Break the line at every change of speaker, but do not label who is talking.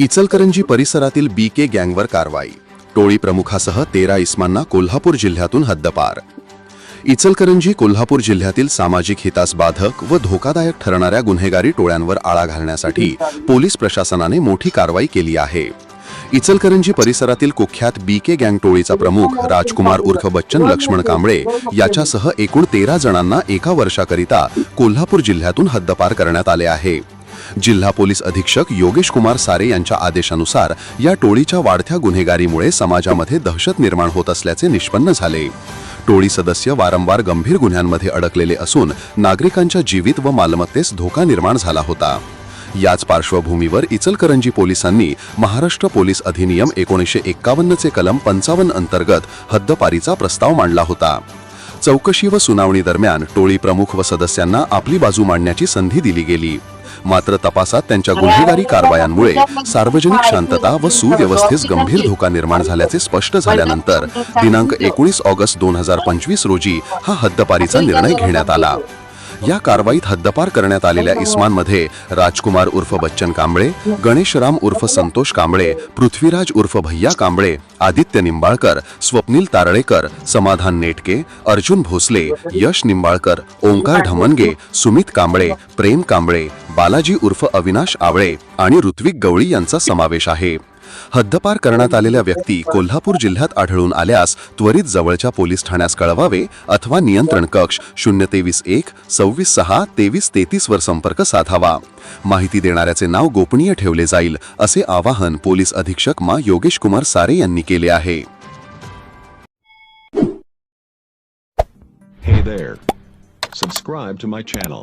इचलकरंजी परिसरातील बी के गँगवर कारवाई. टोळी प्रमुखासह तेरा इस्मांना कोल्हापूर जिल्ह्यातून हद्दपार. इचलकरंजी कोल्हापूर जिल्ह्यातील सामाजिक हितास बाधक व धोकादायक ठरणाऱ्या गुन्हेगारी टोळ्यांवर आळा घालण्यासाठी पोलीस प्रशासनाने मोठी कारवाई केली आहे. इचलकरंजी परिसरातील कुख्यात बी के गँग टोळीचा प्रमुख राजकुमार उर्फ बच्चन लक्ष्मण कांबळे याच्यासह एकूण तेरा जणांना एका वर्षाकरिता कोल्हापूर जिल्ह्यातून हद्दपार करण्यात आले आहे. जिल्हा पोलीस अधीक्षक योगेश कुमार सारे यांच्या आदेशानुसार या टोळीच्या वाढत्या गुन्हेगारीमुळे समाजामध्ये दहशत निर्माण होत असल्याचे निष्पन्न झाले. टोळी सदस्य वारंवार गंभीर गुन्ह्यांमध्ये अडकलेले असून नागरिकांच्या जीवित व मालमत्तेस धोका निर्माण झाला होता. याच पार्श्वभूमीवर इचलकरंजी पोलिसांनी महाराष्ट्र पोलीस अधिनियम एकोणीसशे एक्कावन्नचे कलम पंचावन्न अंतर्गत हद्दपारीचा प्रस्ताव मांडला होता. चौकशी व सुनावणी दरम्यान टोळी प्रमुख व सदस्यांना आपली बाजू मांडण्याची संधी दिली गेली. मात्र तपासात त्यांच्या गुन्हेगारी कारवायांमुळे सार्वजनिक शांतता व सुव्यवस्थेस गंभीर धोका निर्माण झाल्याचे स्पष्ट झाल्यानंतर दिनांक एकोणीस ऑगस्ट दोन हजार पंचवीस रोजी हा हद्दपारीचा निर्णय घेण्यात आला. या कारवाईत हद्दपार करण्यात आलेल्या इस्मानमध्ये राजकुमार उर्फ बच्चन कांबळे गणेशराम उर्फ संतोष कांबळे पृथ्वीराज उर्फ भैया कांबळे आदित्य निंबाळकर स्वप्नील तारळेकर समाधान नेटके अर्जुन भोसले यश निंबाळकर ओंकार ढमनगे सुमित कांबळे प्रेम कांबळे बालाजी उर्फ अविनाश आवळे आणि ऋत्विक गवळी यांचा समावेश आहे हद्दपार करण्यात आलेल्या व्यक्ती कोल्हापूर जिल्ह्यात आढळून आल्यास त्वरित जवळच्या पोलीस ठाण्यास कळवावे अथवा नियंत्रण कक्ष शून्य तेवीस एक सव्वीस सहा तेवीस तेहतीस वर संपर्क साधावा माहिती देणाऱ्याचे नाव गोपनीय ठेवले जाईल असे आवाहन पोलीस अधीक्षक मा योगेश कुमार सारे यांनी केले आहे
Hey there. Subscribe to my channel.